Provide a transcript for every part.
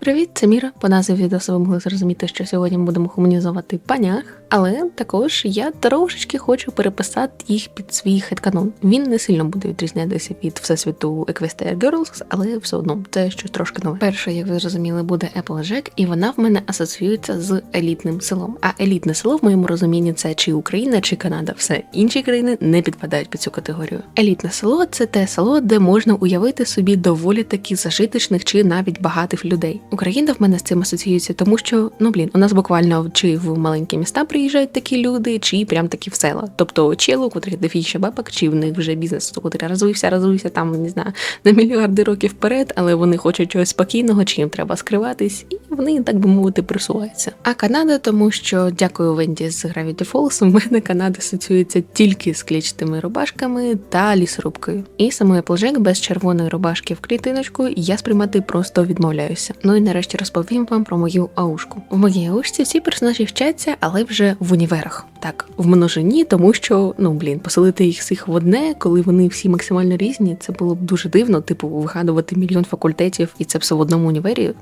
Привіт, це Міра. По назві відео ви могли зрозуміти, що сьогодні ми будемо гуманізувати панях, але також я трошечки хочу переписати їх під свій хетканон. Він не сильно буде відрізнятися від всесвіту Equestria Girls, але все одно це щось трошки нове. Перше, як ви зрозуміли, буде Applejack, і вона в мене асоціюється з елітним селом. А елітне село в моєму розумінні це чи Україна, чи Канада. Все інші країни не підпадають під цю категорію. Елітне село це те село, де можна уявити собі доволі таки зажиточних чи навіть багатих людей. Україна в мене з цим асоціюється, тому що ну блін, у нас буквально чи в маленькі міста приїжджають такі люди, чи прям таки в села. Тобто челу, у котрих дофіще бабок, чи в них вже бізнес, котрий розвився, розвився там, не знаю, на мільярди років вперед, але вони хочуть чогось спокійного, чи їм треба скриватись, і вони, так би мовити, присуваються. А Канада, тому що дякую Венді з Gravity Falls, у мене Канада асоціюється тільки з клічтими рубашками та лісорубкою. І саме Applejack без червоної рубашки в клітиночку я сприймати просто відмовляюся. Ну і нарешті розповім вам про мою аушку. В моїй аушці всі персонажі вчаться, але вже в універах. Так, в множині, тому що ну блін, поселити їх всіх в одне, коли вони всі максимально різні, це було б дуже дивно. Типу, вигадувати мільйон факультетів, і це все в одному універі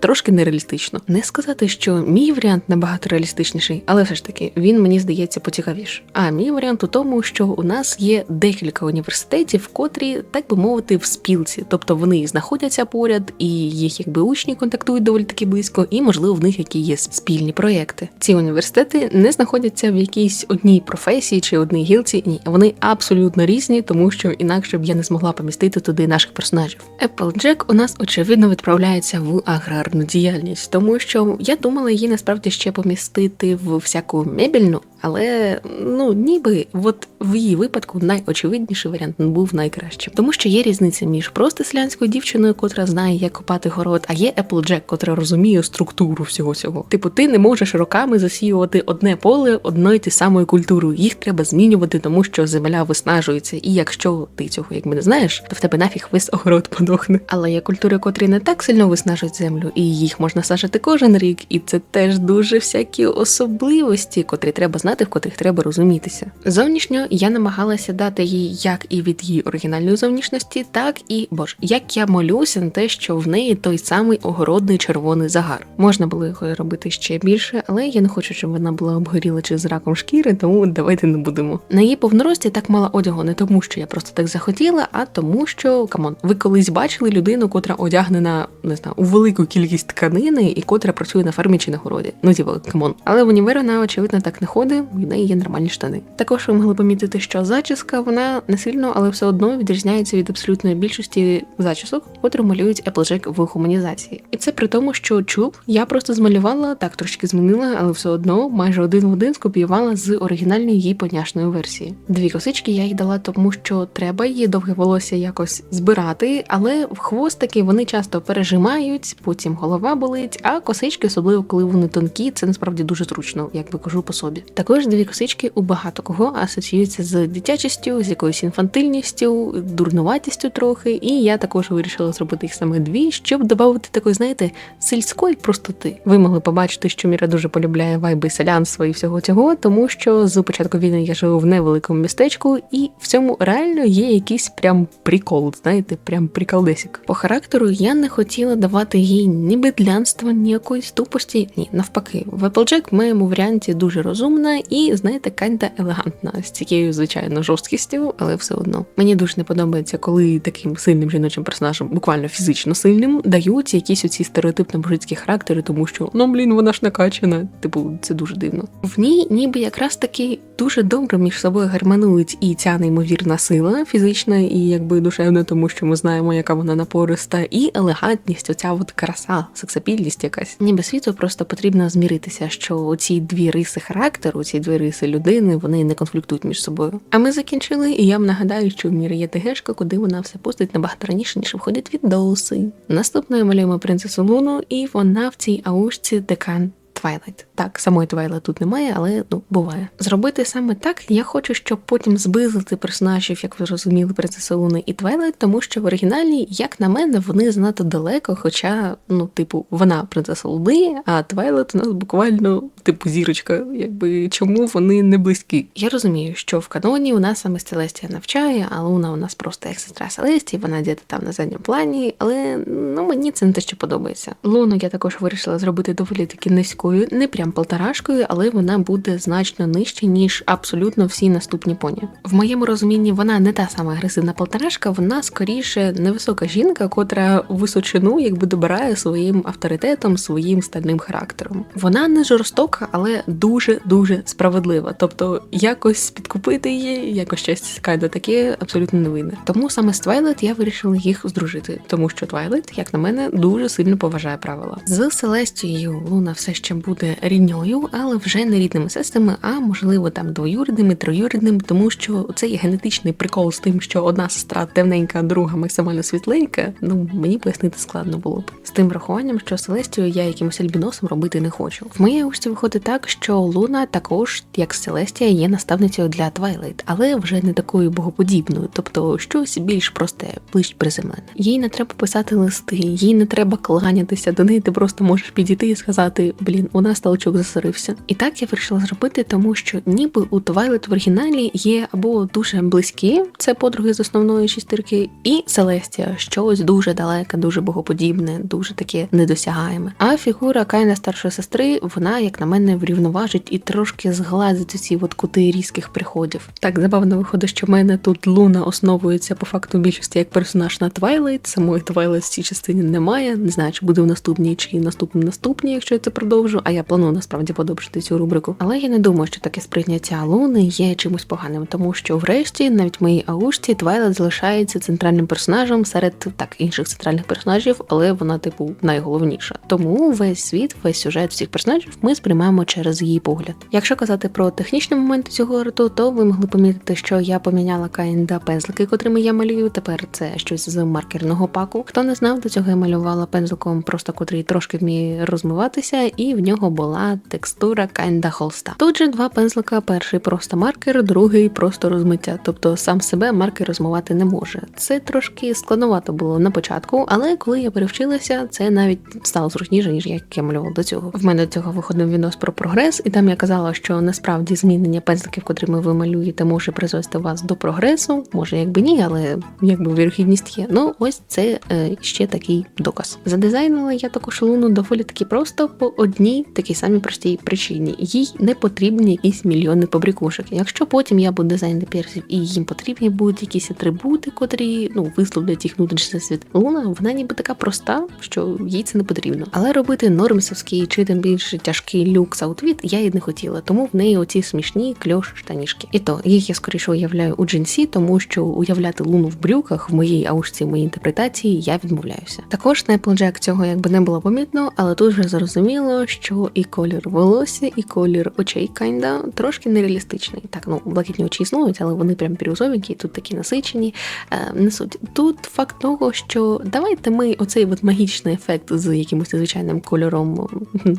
трошки нереалістично. Не сказати, що мій варіант набагато реалістичніший, але все ж таки він мені здається поцікавіше. А мій варіант у тому, що у нас є декілька університетів, котрі, так би мовити, в спілці, тобто вони знаходяться поряд, і їх якби учні контактують доволі таки близько, і можливо в них які є спільні проєкти. Ці університети не знаходяться в якійсь одній професії чи одній гілці. Ні, вони абсолютно різні, тому що інакше б я не змогла помістити туди наших персонажів. Applejack у нас очевидно відправляється в аграрну діяльність, тому що я думала її насправді ще помістити в всяку мебільну. Але ну ніби от в її випадку найочевидніший варіант був найкращим, тому що є різниця між просто селянською дівчиною, котра знає, як копати город, а є Applejack, котра розуміє структуру всього цього. Типу, ти не можеш роками засіювати одне поле одної ті самої культури. Їх треба змінювати, тому що земля виснажується. І якщо ти цього якби не знаєш, то в тебе нафіг весь огород подохне. Але є культури, котрі не так сильно виснажують землю, і їх можна сажати кожен рік, і це теж дуже всякі особливості, котрі треба знати, в котрих треба розумітися. Зовнішньо я намагалася дати їй як і від її оригінальної зовнішності, так і боже, як я молюся на те, що в неї той самий огородний червоний загар. Можна було його робити ще більше, але я не хочу, щоб вона була обгоріла чи з раком шкіри, тому давайте не будемо. На її повнорості так мало одягу, не тому, що я просто так захотіла, а тому, що камон, ви колись бачили людину, котра одягнена не знаю, у велику кількість тканини і котра працює на фермі чи на городі. Ну типу, камон. Але в універ вона очевидно так не ходить, в неї є нормальні штани. Також ви могли помітити, що зачіска вона не сильно, але все одно відрізняється від абсолютної більшості зачісок, котрі малюють Applejack в гуманізації. І це при тому, що чуб я просто змалювала, так трошки змінила, але все одно майже один в один скопіювала з оригінальної її поняшної версії. Дві косички я їй дала, тому що треба її довге волосся якось збирати, але в хвостики вони часто пережимають, потім голова болить, а косички, особливо коли вони тонкі, це насправді дуже зручно, як би кажу по собі. Також дві косички у багато кого асоціюються з дитячістю, з якоюсь інфантильністю, дурнуватістю трохи. І я також вирішила зробити їх саме дві, щоб додати такої, знаєте, сільської простоти. Ви могли побачити, що Міра дуже полюбляє вайби селянства і всього цього, тому що з початку війни я живу в невеликому містечку, і в цьому реально є якийсь прям прикол, знаєте, прям приколдесік. По характеру я не хотіла давати їй ні бедлянства, ні якоїсь тупості. Ні, навпаки, в Applejack в моєму варіанті дуже розумна і, знаєте, каньта елегантна з цією, звичайно, жорсткістю, але все одно. Мені дуже не подобається, коли таким сильним жіночим персонажем, буквально фізично сильним, дають якісь оці стереотипно мужицькі характери, тому що ну блін, вона ж накачана. Типу, це дуже дивно. В ній, ніби якраз таки дуже добре між собою гармонують і ця неймовірна сила фізична, і якби душевна, тому що ми знаємо, яка вона напориста, і елегантність, оця от краса, сексапільність якась. Ніби світу просто потрібно зміритися, що ці дві риси характеру, ці дві риси людини, вони не конфліктують між собою. А ми закінчили, і я вам нагадаю, що в мірі є ТГшка, куди вона все пустить набагато раніше, ніж входять відоси. Наступною малюємо принцесу Луну, і вона в цій аушці декан Twilight. Так, самої Twilight тут немає, але ну буває. Зробити саме так я хочу, щоб потім зблизити персонажів, як ви розуміли, принцеса Луни і Twilight, тому що в оригіналі, як на мене, вони занадто далеко, хоча, ну, типу, вона принцеса Луни, а Twilight у нас буквально типу зірочка. Якби чому вони не близькі? Я розумію, що в каноні у нас саме Селестія навчає, а Луна у нас просто як сестра Селестії, вона діти там на задньому плані, але ну мені це не те, що подобається. Луну я також вирішила зробити доволі таки низькою, не прям полторашкою, але вона буде значно нижче, ніж абсолютно всі наступні поні. В моєму розумінні вона не та сама агресивна полторашка, вона скоріше невисока жінка, котра височину якби добирає своїм авторитетом, своїм стальним характером. Вона не жорстока, але дуже дуже справедлива. Тобто якось підкупити її, якось щось кайда таке абсолютно не винне. Тому саме з Твайлет я вирішила їх здружити, тому що Твайлет, як на мене, дуже сильно поважає правила. З Селестією Луна все ще буде рідньою, але вже не рідними сестрами, а можливо там двоюрідними, троюрідними, тому що цей генетичний прикол з тим, що одна сестра темненька, друга максимально світленька. Ну мені пояснити складно було б з тим врахуванням, що Селестію я якимось альбіносом робити не хочу. В моїй участі виходить так, що Луна також, як Селестія, є наставницею для Твайлайт, але вже не такою богоподібною, тобто щось більш просте, ближче приземлене. Їй не треба писати листи, їй не треба кланятися до неї. Ти просто можеш підійти і сказати: Блін, у нас толчок засорився. І так я вирішила зробити, тому що ніби у Твайлайт в оригіналі є або дуже близькі, це подруги з основної шістирки, і Селестія, щось дуже далеке, дуже богоподібне, дуже таке недосягаєме. А фігура Кайна старшої сестри, вона, як на мене, врівноважить і трошки згладить ці от кути різких приходів. Так забавно виходить, що в мене тут Луна основується по факту більшості як персонаж на Твайлайт. Самої Твайлайт в цій частині немає. Не знаю, чи буде в наступній чи наступній наступній, якщо я це продовжу. А я планую насправді подовжити цю рубрику. Але я не думаю, що таке сприйняття Луни є чимось поганим, тому що врешті, навіть в моїй аушці, Твайлайт залишається центральним персонажем серед так інших центральних персонажів, але вона, типу, найголовніша. Тому весь світ, весь сюжет всіх персонажів ми сприймаємо через її погляд. Якщо казати про технічні моменти цього арту, то ви могли помітити, що я поміняла каїнда пензлики, котрими я малюю. Тепер це щось з маркерного паку. Хто не знав, до цього я малювала пензликом, просто котрий трошки вміє розмиватися, і в нього була текстура каїнда холста. Тут же два пензлика: перший просто маркер, другий просто розмиття. Тобто сам себе маркер розмивати не може. Це трошки складновато було на початку, але коли я перевчилася, це навіть стало зручніше, ніж як я малювала до цього. В мене до цього виходив відос про прогрес, і там я казала, що насправді змінення пензликів, котрими ви малюєте, може призвести вас до прогресу. Може, якби ні, але якби вірхідність є. Ну ось це е, ще такий доказ. Задизайнила я також луну доволі таки просто по одній такій самій простій причині. Їй не потрібні якісь мільйони побрікушок. Якщо потім я буду дизайнити персів і їм потрібні будуть якісь атрибути, котрі ну висловлять їх внутрішній світ. Луна вона ніби така проста, що їй це не потрібно. Але робити нормсовський чи тим більше тяжкий люкс аутвіт я їй не хотіла, тому в неї оці смішні кльош штанішки. І то їх я скоріше уявляю у джинсі, тому що уявляти луну в брюках в моїй аушці, в моїй інтерпретації я відмовляюся. Також на Applejack цього якби не було помітно, але тут вже зрозуміло, що і колір волосся, і колір очей кайнда трошки нереалістичний. Так, ну блакитні очі існують, але вони прям бірюзовенькі, тут такі насичені. Е, не суть. Тут факт того, що давайте ми оцей от магічний ефект з якимось звичайним кольором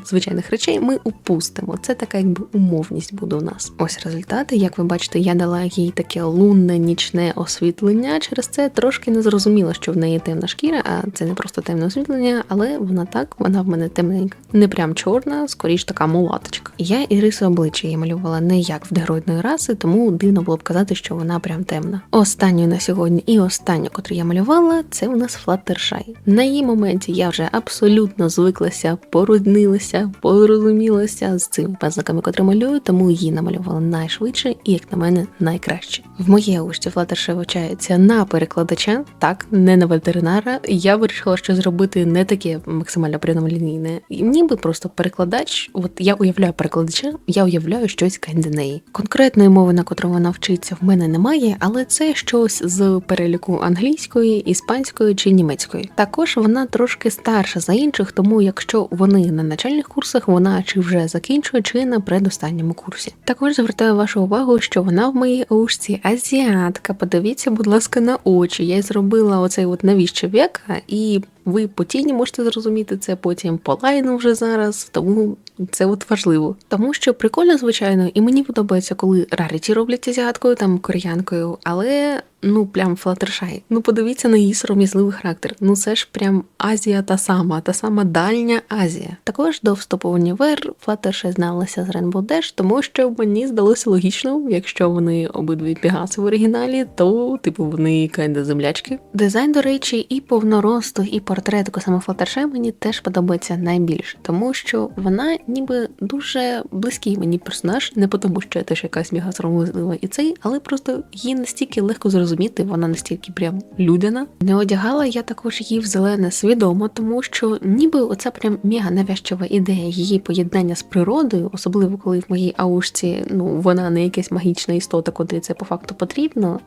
звичайних речей ми упустимо. Це така якби умовність буде у нас. Ось результати. Як ви бачите, я дала їй таке лунне нічне освітлення. Через це трошки не зрозуміло, що в неї темна шкіра, а це не просто темне освітлення, але вона так, вона в мене темненька. Не прям чорна, скоріш така мулаточка. Я і риси обличчя її малювала не як в дегроїдної раси, тому дивно було б казати, що вона прям темна. Останньою на сьогодні і остання, котру я малювала, це у нас Флаттершай. На її моменті я вже абсолютно звиклася, поруднилася, порозумілася з цими пензликами, котрі малюю, тому її намалювала найшвидше і, як на мене, найкраще. В моїй учті Флаттершай вивчається на перекладача, так, не на ветеринара. Я вирішила, що зробити не таке максимально прямолінійне. Ніби просто перекладач. От я уявляю перекладача, я уявляю щось канди неї. Конкретної мови, на котру вона вчиться, в мене немає, але це щось з переліку англійської, іспанської чи німецької. Також вона трошки старша за інших, тому якщо вони на начальних курсах, вона чи вже закінчує, чи на предостанньому курсі. Також звертаю вашу увагу, що вона в моїй ушці азіатка. Подивіться, будь ласка, на очі. Я зробила оцей от навіщо века і Ви по тіні можете зрозуміти це, потім по лайну вже зараз, тому це от важливо. Тому що прикольно, звичайно, і мені подобається, коли раріті роблять азіаткою, там кореянкою, але ну прям Флаттершай. Ну подивіться на її сором'язливий характер. Ну це ж прям Азія та сама, та сама дальня Азія. Також до вступу в універ Флаттершай зналася з Rainbow Dash, тому що мені здалося логічно, якщо вони обидві пігаси в оригіналі, то типу вони кайда землячки. Дизайн, до речі, і повноросту, і портрет Косами Флаттершай мені теж подобається найбільше, тому що вона ніби дуже близький мені персонаж, не тому, що я теж якась мега сором'язлива і цей, але просто її настільки легко зрозуміти, вона настільки прям людяна. Не одягала я також її в зелене свідомо, тому що ніби оця прям мега навязчива ідея її поєднання з природою, особливо коли в моїй аушці ну вона не якась магічна істота, куди це по факту потрібно.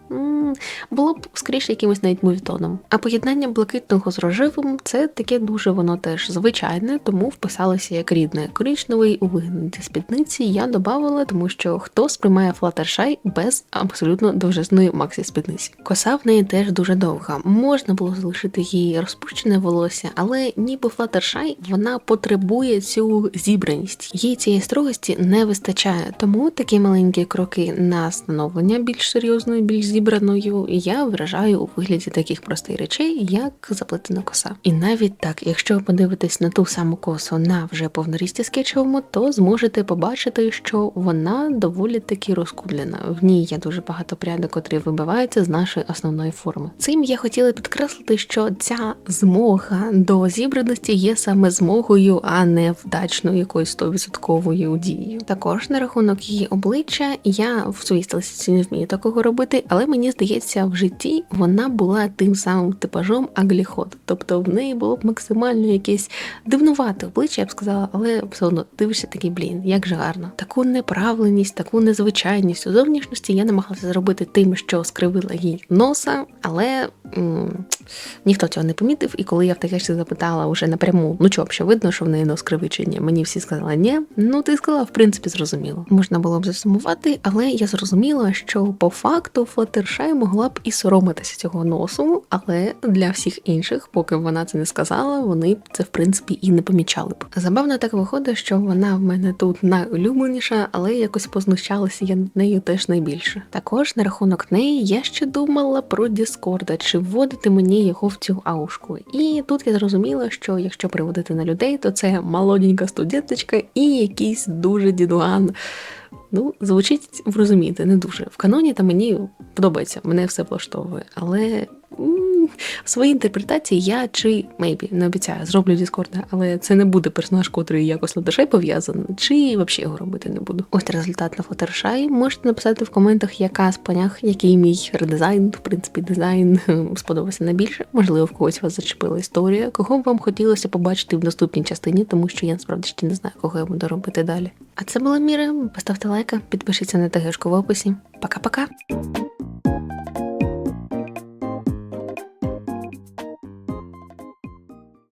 Було б скоріше якимось навіть мовітоном. А поєднання блакитного з рожевим це таке дуже воно теж звичайне, тому вписалося як рідне. Коричневий у вигляді спідниці я додавала, тому що хто сприймає Флаттершай без абсолютно довжезної максі спідниці. Коса в неї теж дуже довга. Можна було залишити їй розпущене волосся, але ніби Флаттершай вона потребує цю зібраність. Їй цієї строгості не вистачає. Тому такі маленькі кроки на становлення більш серйозною, більш зібраною я вражаю у вигляді таких простих речей, як заплетена коса. І навіть так, якщо ви подивитесь на ту саму косу на вже повнорісті скетчевому, то зможете побачити, що вона доволі таки розкудлена. В ній є дуже багато прядок, котрі вибиваються з нашої основної форми. Цим я хотіла підкреслити, що ця змога до зібраності є саме змогою, а не вдачною якоюсь стовідсотковою дією. Також на рахунок її обличчя я в своїй стилістиці не вмію такого робити, але мені здається, в житті вона була тим самим типажом агліход. Тобто в неї було б максимально якесь дивнувате обличчя, я б сказала, але все одно дивишся такий блін, як же гарно. Таку неправленість, таку незвичайність у зовнішності я намагалася зробити тим, що скривила їй носа, але м- ніхто цього не помітив. І коли я в таке ще запитала уже напряму, ну чого, що видно, що в неї нос кривий мені всі сказали, ні. Ну ти сказала, в принципі, зрозуміло. Можна було б засумувати, але я зрозуміла, що по факту Флаттершай могла б і соромитися цього носу, але для всіх інших, поки вона це не сказала, вони б це в принципі і не помічали б. Забавно так виходить, що вона в мене тут найулюбленіша, але якось познущалася я над нею теж найбільше. Також на рахунок неї я ще думала про Діскорда, чи вводити мені його в цю аушку. І тут я зрозуміла, що якщо приводити на людей, то це молоденька студенточка і якийсь дуже дідуан. Ну, звучить, ви розумієте, не дуже. В каноні та мені подобається, мене все влаштовує. Але своїй інтерпретації я чи мейбі не обіцяю, зроблю Діскорда, але це не буде персонаж, котрий якось Флаттершай пов'язаний, чи взагалі його робити не буду. Ось результат на Флаттершай. Можете написати в коментах, яка з панях, який мій редизайн, в принципі, дизайн сподобався найбільше. Можливо, в когось вас зачепила історія, кого б вам хотілося побачити в наступній частині, тому що я насправді ще не знаю, кого я буду робити далі. А це була Міра. Поставте лайка, підпишіться на тегешку в описі. Пока-пока!